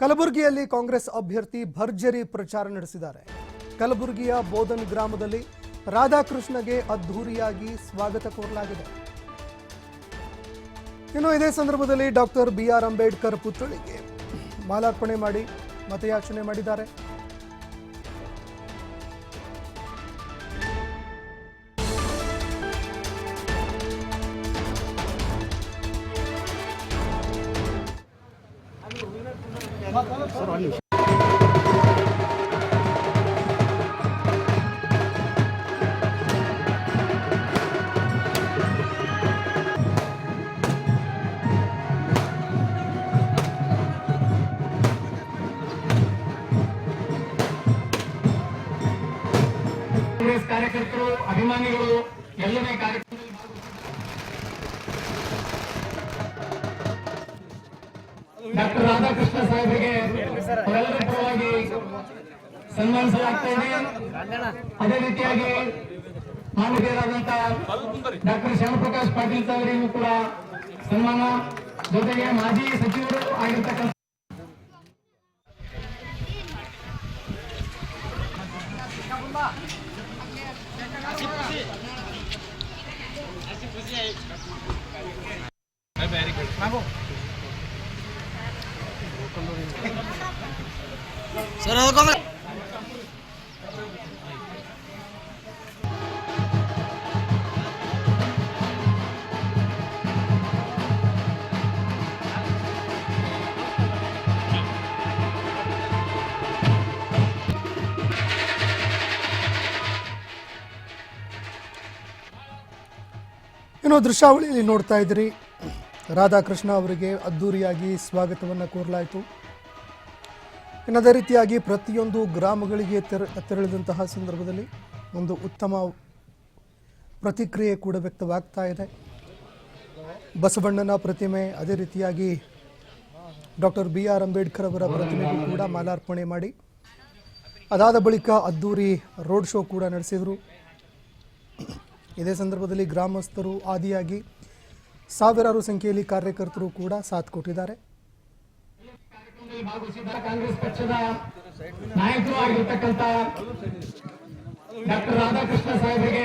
ಕಲಬುರಗಿಯಲ್ಲಿ ಕಾಂಗ್ರೆಸ್ ಅಭ್ಯರ್ಥಿ ಭರ್ಜರಿ ಪ್ರಚಾರ ನಡೆಸಿದ್ದಾರೆ. ಕಲಬುರಗಿಯ ಬೋಧನ್ ಗ್ರಾಮದಲ್ಲಿ ರಾಧಾಕೃಷ್ಣಗೆ ಅದ್ಧೂರಿಯಾಗಿ ಸ್ವಾಗತ ಕೋರಲಾಗಿದೆ. ಇನ್ನು ಇದೇ ಸಂದರ್ಭದಲ್ಲಿ ಡಾಕ್ಟರ್ ಬಿ ಆರ್ ಅಂಬೇಡ್ಕರ್ ಪುತ್ಥಳಿಗೆ ಮಾಲಾರ್ಪಣೆ ಮಾಡಿ ಮತಯಾಚನೆ ಮಾಡಿದ್ದಾರೆ. ಕಾರ್ಯಕರ್ತರು ಅಭಿಮಾನಿಗಳು ಎಲ್ಲನೇ ಕಾರ್ಯಕ್ರಮದಲ್ಲಿ ಡಾಕ್ಟರ್ ರಾಧಾಕೃಷ್ಣ ಸಾಹೇಬರಿಗೆ ಪರವಾಗಿ ಸನ್ಮಾನಿಸಲಾಗ್ತಾ ಇದೆ. ಅದೇ ರೀತಿಯಾಗಿ ಮಾನವೀಯರಾದಂತಹ ಡಾಕ್ಟರ್ ಶ್ಯಾಮಪ್ರಕಾಶ್ ಪಾಟೀಲ್ ಅವರಿಗೂ ಕೂಡ ಸನ್ಮಾನ. ಜೊತೆಗೆ ಮಾಜಿ ಸಚಿವರು ಆಗಿರ್ತಕ್ಕಂಥ ಸರ್ ಅದು ಕಾಂಗ್ರೆಸ್ ಇನ್ನು ದೃಶ್ಯಾವಳಿಯಲ್ಲಿ ನೋಡ್ತಾ ಇದ್ದೀರಿ. ರಾಧಾಕೃಷ್ಣ ಅವರಿಗೆ ಅದ್ದೂರಿಯಾಗಿ ಸ್ವಾಗತವನ್ನು ಕೋರಲಾಯಿತು. ಇನ್ನು ಅದೇ ರೀತಿಯಾಗಿ ಪ್ರತಿಯೊಂದು ಗ್ರಾಮಗಳಿಗೆ ತೆರ, ತೆರಳಿದಂತಹ ಸಂದರ್ಭದಲ್ಲಿ ಒಂದು ಉತ್ತಮ ಪ್ರತಿಕ್ರಿಯೆ ಕೂಡ ವ್ಯಕ್ತವಾಗ್ತಾ ಇದೆ. ಬಸವಣ್ಣನ ಪ್ರತಿಮೆ ಅದೇ ರೀತಿಯಾಗಿ ಡಾಕ್ಟರ್ ಬಿ ಆರ್ ಅಂಬೇಡ್ಕರ್ ಅವರ ಪ್ರತಿಮೆಗೂ ಕೂಡ ಮಾಲಾರ್ಪಣೆ ಮಾಡಿ, ಅದಾದ ಬಳಿಕ ಅದ್ದೂರಿ ರೋಡ್ ಶೋ ಕೂಡ ನಡೆಸಿದರು. ಇದೇ ಸಂದರ್ಭದಲ್ಲಿ ಗ್ರಾಮಸ್ಥರು ಆದಿಯಾಗಿ ಸಾವಿರಾರು ಸಂಖ್ಯೆಯಲ್ಲಿ ಕಾರ್ಯಕರ್ತರು ಕೂಡ ಸಾಥ್ ಕೊಟ್ಟಿದ್ದಾರೆ. ಡಾಕ್ಟರ್ ರಾಧಾಕೃಷ್ಣ ಸಾಹೇಬರಿಗೆ